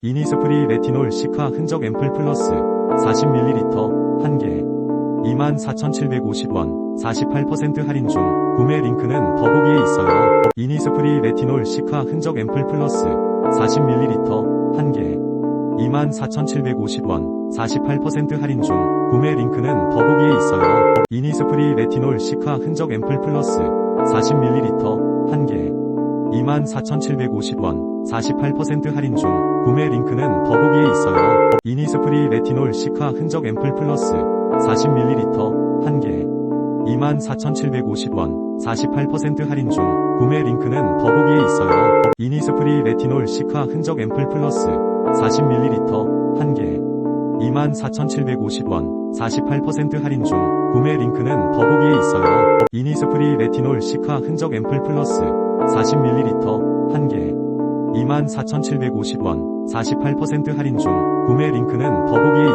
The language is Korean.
이니스프리 레티놀 시카 흔적 앰플 플러스 40ml 1개 24,750원 48% 할인 중 구매 링크는 더보기에 있어요. 이니스프리 레티놀 시카 흔적 앰플 플러스 40ml 1개 24,750원 48% 할인 중 구매 링크는 더보기에 있어요. 이니스프리 레티놀 시카 흔적 앰플 플러스 40ml 1개 24,750원 48% 할인 중 구매 링크는 더보기에 있어요. 이니스프리 레티놀 시카 흔적 앰플 플러스 40ml 1개 24,750원 48% 할인 중 구매 링크는 더보기에 있어요. 이니스프리 레티놀 시카 흔적 앰플 플러스 40ml 1개 24,750원 48% 할인 중 구매 링크는 더보기에 있어요. 이니스프리 레티놀 시카 흔적 앰플 플러스 40ml 1개 24,750원 48% 할인 중 구매 링크는 더보기에.